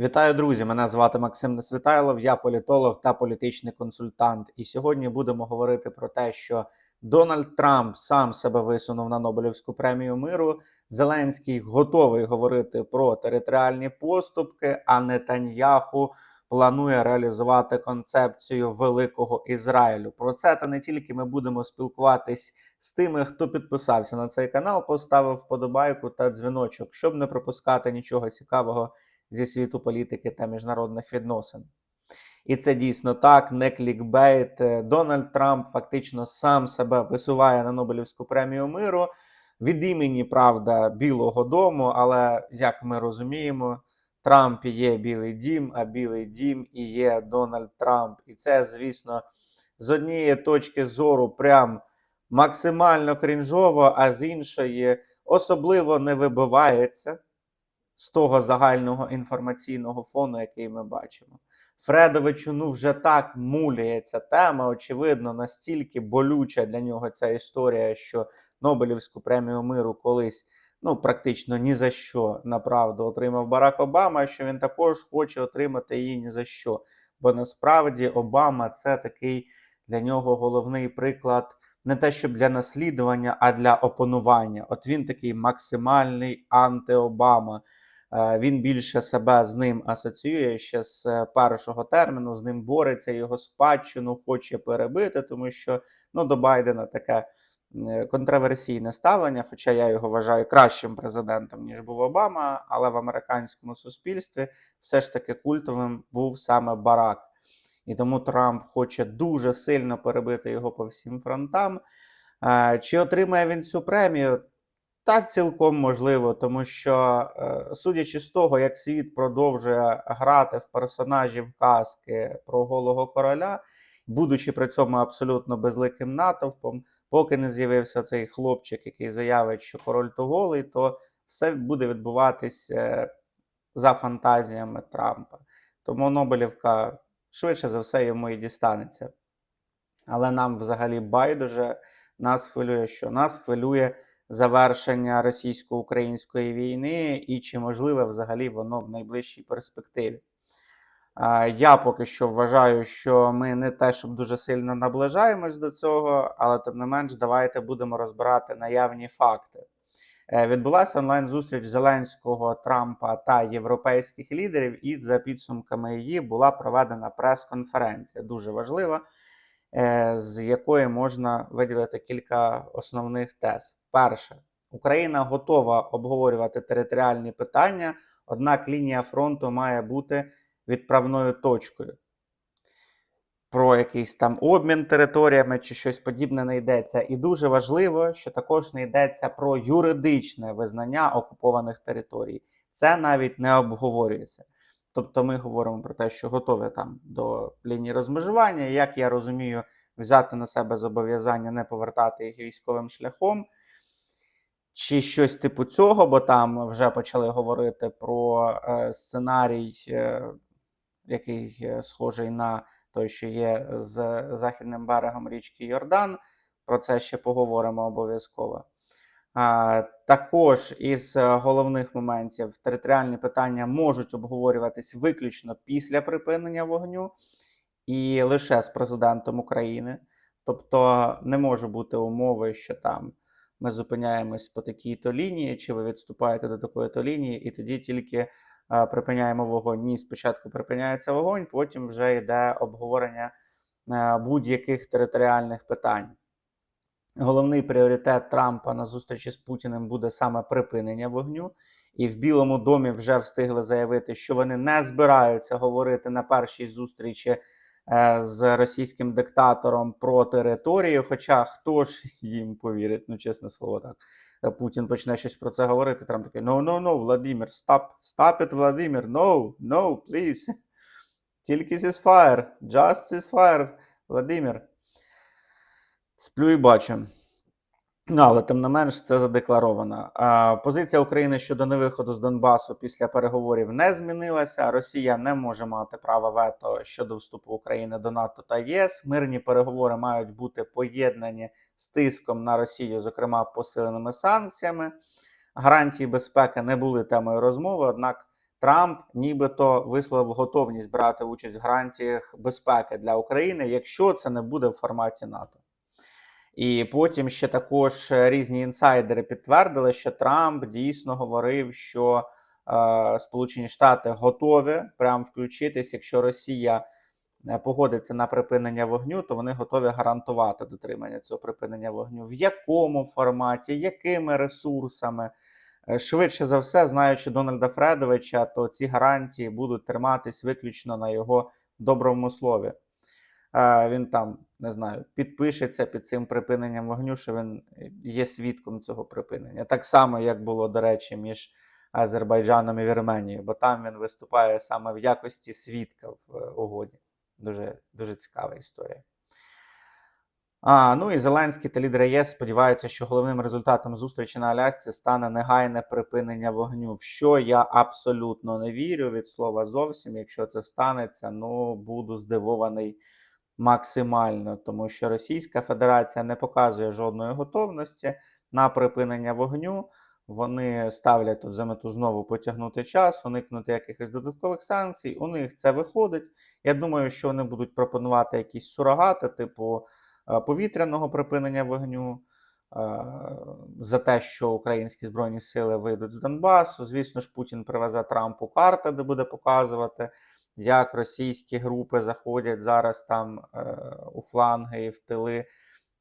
Вітаю, друзі! Мене звати Максим Несвітайлов, я політолог та політичний консультант. І сьогодні будемо говорити про те, що Дональд Трамп сам себе висунув на Нобелівську премію миру. Зеленський готовий говорити про територіальні поступки, а Нетаньяху планує реалізувати концепцію великого Ізраїлю. Про це та не тільки ми будемо спілкуватись з тими, хто підписався на цей канал, поставив вподобайку та дзвіночок, щоб не пропускати нічого цікавого зі світу політики та міжнародних відносин. І це дійсно так, не клікбейт. Дональд Трамп фактично сам себе висуває на Нобелівську премію миру від імені, правда, Білого Дому. Але як ми розуміємо, Трамп є Білий Дім, а Білий Дім і є Дональд Трамп. І це, звісно, з однієї точки зору прям максимально крінжово, а з іншої особливо не вибивається з того загального інформаційного фону, який ми бачимо. Фредовичу ну вже так муляє ця тема. Очевидно, настільки болюча для нього ця історія, що Нобелівську премію миру колись ну практично ні за що направду отримав Барак Обама, що він також хоче отримати її ні за що. Бо насправді Обама це такий для нього головний приклад. Не те, щоб для наслідування, а для опанування. От він такий максимальний анти-Обама. Е, Він більше себе з ним асоціює ще з е, першого терміну, з ним бореться, його спадщину хоче перебити, тому що ну, до Байдена таке е, контроверсійне ставлення. Хоча я його вважаю кращим президентом, ніж був Обама, але в американському суспільстві все ж таки культовим був саме Барак. І тому Трамп хоче дуже сильно перебити його по всім фронтам. Чи отримає він цю премію? Та цілком можливо, тому що, е, судячи з того, як світ продовжує грати в персонажів казки про голого короля, будучи при цьому абсолютно безликим натовпом, поки не з'явився цей хлопчик, який заявить, що король то голий, то все буде відбуватись е, за фантазіями Трампа. Тому Нобелівка швидше за все йому і дістанеться. Але нам взагалі байдуже нас хвилює, що нас хвилює завершення російсько-української війни і чи можливе взагалі воно в найближчій перспективі. Я поки що вважаю, що ми не те, щоб дуже сильно наближаємось до цього, але тим не менш, давайте будемо розбирати наявні факти. Е, Відбулася онлайн-зустріч Зеленського, Трампа та європейських лідерів, і за підсумками її була проведена прес-конференція, дуже важлива, е, з якої можна виділити кілька основних тез. Перше, Україна готова обговорювати територіальні питання, однак лінія фронту має бути відправною точкою. Про якийсь там обмін територіями чи щось подібне не йдеться. І дуже важливо, що також не йдеться про юридичне визнання окупованих територій. Це навіть не обговорюється. Тобто ми говоримо про те, що готові там до лінії розмежування, як я розумію, взяти на себе зобов'язання не повертати їх військовим шляхом, чи щось типу цього, бо там вже почали говорити про е, сценарій, е, який е, схожий на той, що є з західним берегом річки Йордан. Про це ще поговоримо обов'язково. Також із головних моментів територіальні питання можуть обговорюватись виключно після припинення вогню і лише з президентом України. Тобто не може бути умови, що там ми зупиняємось по такій-то лінії, чи ви відступаєте до такої-то лінії, і тоді тільки припиняємо вогонь. Ні, спочатку припиняється вогонь, потім вже йде обговорення будь-яких територіальних питань. Головний пріоритет Трампа на зустрічі з Путіним буде саме припинення вогню. І в Білому домі вже встигли заявити, що вони не збираються говорити на першій зустрічі з російським диктатором про територію. Хоча хто ж їм повірить, ну чесне слово, так Е, Путін почне щось про це говорити. Трамп такий: no, no, no, Владимир, stop, stop it, Владимир, no, no, please. Тільки ceasefire, just ceasefire, Владимир. Сплю і бачу. Ну, але тим не менш, це задекларовано. Позиція України щодо невиходу з Донбасу після переговорів не змінилася. Росія не може мати права вето щодо вступу України до НАТО та ЄС. Мирні переговори мають бути поєднані з тиском на Росію, зокрема посиленими санкціями. Гарантії безпеки не були темою розмови, однак Трамп нібито висловив готовність брати участь в гарантіях безпеки для України, якщо це не буде в форматі НАТО. І потім ще також різні інсайдери підтвердили, що Трамп дійсно говорив, що е, Сполучені Штати готові прям включитись, якщо Росія е, погодиться на припинення вогню, то вони готові гарантувати дотримання цього припинення вогню. В якому форматі, якими ресурсами? Е, Швидше за все, знаючи Дональда Фредовича, то ці гарантії будуть триматись виключно на його доброму слові. Е, Він там не знаю, підпишеться під цим припиненням вогню, що він є свідком цього припинення. Так само, як було, до речі, між Азербайджаном і Вірменією, бо там він виступає саме в якості свідка в е, угоді. Дуже, дуже цікава історія. А, ну і Зеленський та лідери ЄС сподіваються, що головним результатом зустрічі на Алясці стане негайне припинення вогню. В що я абсолютно не вірю від слова зовсім. Якщо це станеться, ну буду здивований максимально, тому що Російська Федерація не показує жодної готовності на припинення вогню. Вони ставлять тут за мету знову потягнути час, уникнути якихось додаткових санкцій. У них це виходить. Я думаю, що вони будуть пропонувати якісь сурогати, типу е, повітряного припинення вогню. е, За те, що українські збройні сили вийдуть з Донбасу. Звісно ж, Путін привезе Трампу карти, де буде показувати, як російські групи заходять зараз там е, у фланги і в тили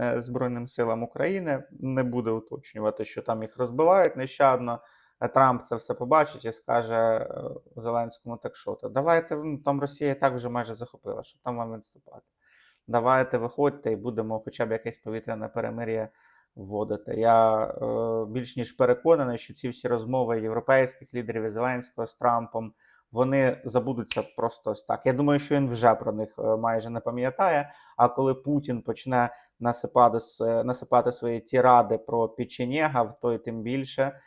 е, Збройним силам України. Не буде уточнювати, що там їх розбивають нещадно. Е, Трамп це все побачить і скаже Зеленському: так що то, давайте ну, там Росія так вже майже захопила, що там вам відступати. Давайте виходьте і будемо хоча б якесь повітряне перемир'я вводити. Я е, більш ніж переконаний, що ці всі розмови європейських лідерів і Зеленського з Трампом вони забудуться просто ось так. Я думаю, що він вже про них е, майже не пам'ятає. А коли Путін почне насипати, с- насипати свої тіради про печенєгав, то й тим більше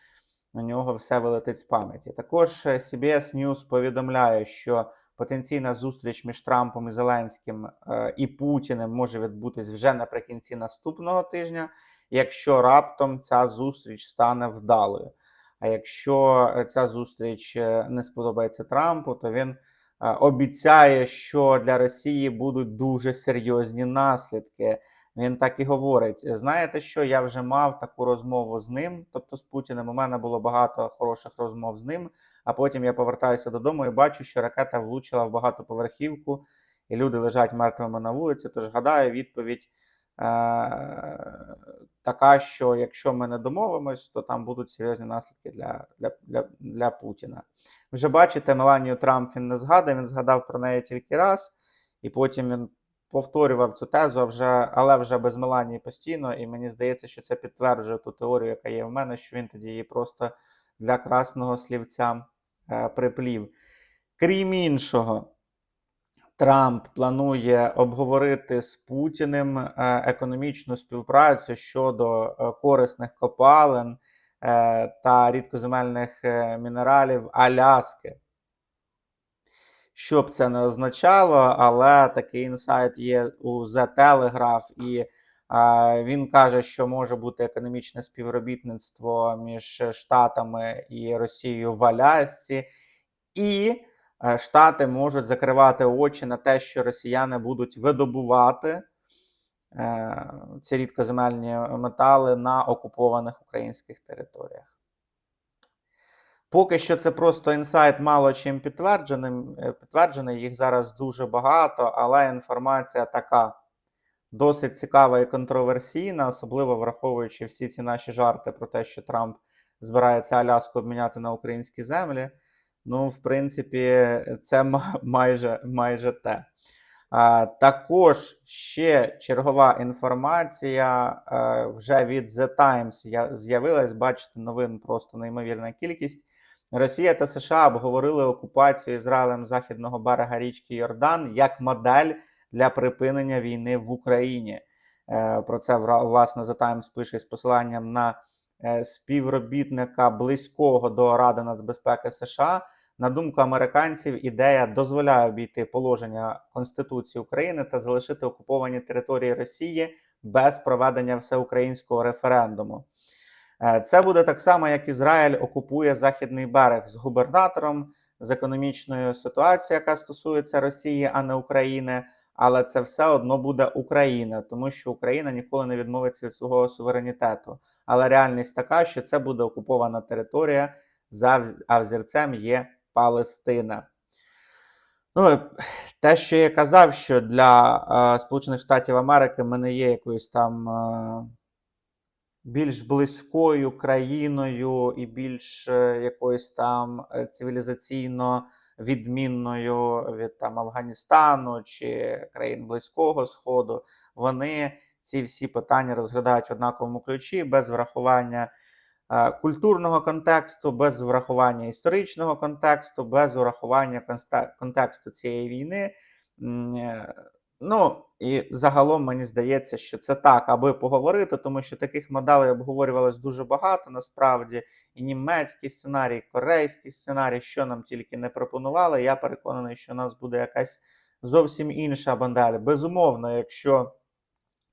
у нього все вилетить з пам'яті. Також е, CBS News повідомляє, що потенційна зустріч між Трампом і Зеленським е, і Путіним може відбутись вже наприкінці наступного тижня, якщо раптом ця зустріч стане вдалою. А якщо е, ця зустріч е, не сподобається Трампу, то він е, обіцяє, що для Росії будуть дуже серйозні наслідки. Він так і говорить: знаєте, що я вже мав таку розмову з ним, тобто з Путіним. У мене було багато хороших розмов з ним. А потім я повертаюся додому і бачу, що ракета влучила в багатоповерхівку, і люди лежать мертвими на вулиці. Тож гадаю, відповідь така, що якщо ми не домовимось, то там будуть серйозні наслідки для, для, для, для Путіна. Вже бачите, Меланію Трамп він не згадав, він згадав про неї тільки раз, і потім він повторював цю тезу, вже, але вже без Меланії постійно. І мені здається, що це підтверджує ту теорію, яка є в мене, що він тоді її просто для красного слівця е, приплів. Крім іншого, Трамп планує обговорити з Путіним е, економічну співпрацю щодо е, корисних копалин е, та рідкоземельних мінералів Аляски. Що б це не означало, але такий інсайт є у The Telegraph, і він каже, що може бути економічне співробітництво між Штатами і Росією в Алясці, і Штати можуть закривати очі на те, що росіяни будуть видобувати е, ці рідкоземельні метали на окупованих українських територіях. Поки що це просто інсайт мало чим підтверджений, е, підтверджений, їх зараз дуже багато, але інформація така досить цікава і контроверсійна, особливо враховуючи всі ці наші жарти про те, що Трамп збирається Аляску обміняти на українські землі. Ну, в принципі, це майже, майже те. А, також ще чергова інформація е, вже від The Times я- з'явилась. Бачите, новин просто неймовірна кількість. Росія та США обговорили окупацію Ізраїлем західного берега річки Йордан як модель для припинення війни в Україні. Е, Про це власне The Times пише з посиланням на співробітника близького до Ради нацбезпеки США. На думку американців, ідея дозволяє обійти положення Конституції України та залишити окуповані території Росії без проведення всеукраїнського референдуму. Е, Це буде так само, як Ізраїль окупує західний берег з губернатором, з економічною ситуацією, яка стосується Росії, а не України. Але це все одно буде Україна, тому що Україна ніколи не відмовиться від свого суверенітету. Але реальність така, що це буде окупована територія, а взірцем є Палестина. Ну, те, що я казав, що для е, Сполучених Штатів Америки ми не є якоюсь там е, більш близькою країною і більш е, якоюсь там е, цивілізаційно відмінною від там Афганістану чи країн Близького Сходу. Вони ці всі питання розглядають в однаковому ключі без врахування е, культурного контексту, без врахування історичного контексту, без врахування контексту цієї війни. Ну і загалом мені здається, що це так, аби поговорити, тому що таких моделей обговорювалось дуже багато насправді. І німецький сценарій, і корейський сценарій, що нам тільки не пропонували. Я переконаний, що у нас буде якась зовсім інша модель. Безумовно, якщо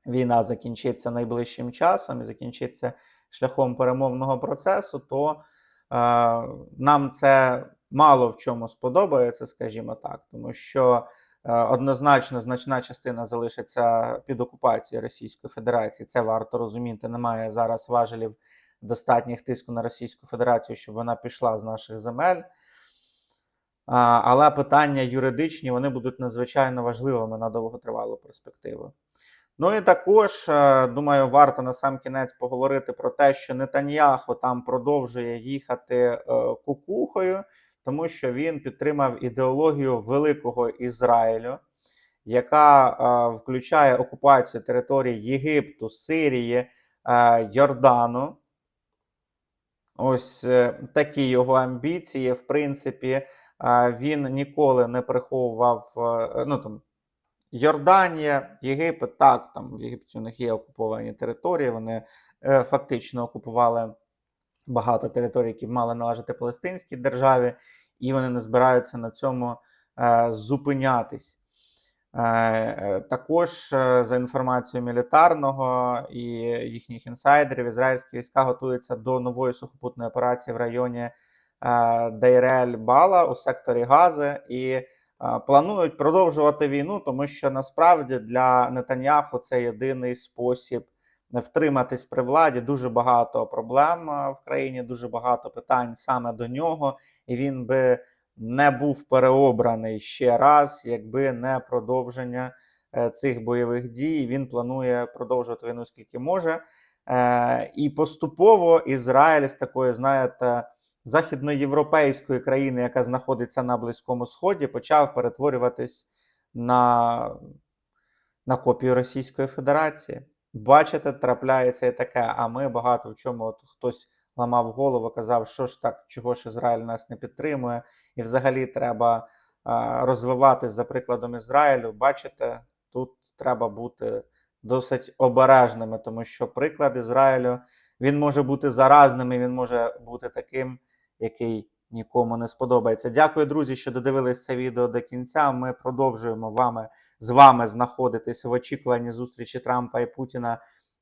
війна закінчиться найближчим часом і закінчиться шляхом перемовного процесу, то е, нам це мало в чому сподобається, скажімо так, тому що однозначно значна частина залишиться під окупацією Російської Федерації. Це варто розуміти. Немає зараз важелів достатніх тиску на Російську Федерацію, щоб вона пішла з наших земель. Але питання юридичні вони будуть надзвичайно важливими на довготривалу перспективу. Ну і також, е, думаю, варто на сам кінець поговорити про те, що Нетаньяху там продовжує їхати е, кукухою, тому що він підтримав ідеологію великого Ізраїлю, яка е, включає окупацію територій Єгипту, Сирії, е, Йордану. Ось е, такі його амбіції. В принципі, він ніколи не приховував. Ну там Йорданія, Єгипет, так, там в Єгипті у них є окуповані території. Вони е, фактично окупували багато територій, які мали належати палестинській державі, і вони не збираються на цьому е, зупинятись. Е, е, Також, за інформацією мілітарного і їхніх інсайдерів, ізраїльські війська готуються до нової сухопутної операції в районі Дейрель Бала у секторі Гази і планують продовжувати війну, тому що насправді для Нетаньяху це єдиний спосіб втриматись при владі. Дуже багато проблем е, в країні, дуже багато питань саме до нього, і він би не був переобраний ще раз, якби не продовження е, цих бойових дій. Він планує продовжувати війну скільки може. Е, І поступово Ізраїль з такої, знаєте, західноєвропейської країни, яка знаходиться на Близькому Сході, почав перетворюватись на, на копію Російської Федерації. Бачите, трапляється і таке. А ми багато в чому от хтось ламав голову, казав, що ж так, чого ж Ізраїль нас не підтримує, і взагалі треба розвиватись за прикладом Ізраїлю. Бачите, тут треба бути досить обережними, тому що приклад Ізраїлю він може бути заразним, і він може бути таким, який нікому не сподобається. Дякую, друзі, що додивились це відео до кінця. Ми продовжуємо вами з вами знаходитись в очікуванні зустрічі Трампа і Путіна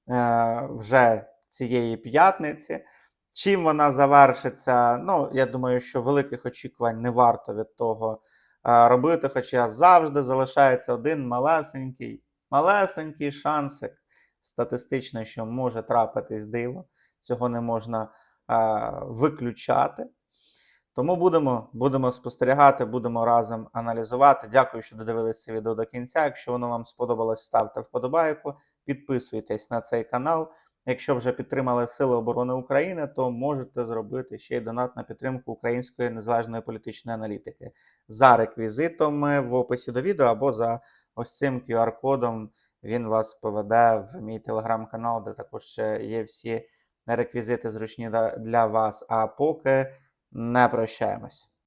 е, вже цієї п'ятниці. Чим вона завершиться? Ну, я думаю, що великих очікувань не варто від того е, робити, хоча завжди залишається один малесенький, малесенький шансик статистично, що може трапитись диво. Цього не можна е, виключати. Тому будемо, будемо спостерігати, будемо разом аналізувати. Дякую, що додивилися це відео до кінця. Якщо воно вам сподобалось, ставте вподобайку, підписуйтесь на цей канал. Якщо вже підтримали Сили оборони України, то можете зробити ще й донат на підтримку української незалежної політичної аналітики за реквізитом в описі до відео або за ось цим QR-кодом. Він вас поведе в мій телеграм-канал, де також ще є всі реквізити зручні для вас. А поки не прощаємось.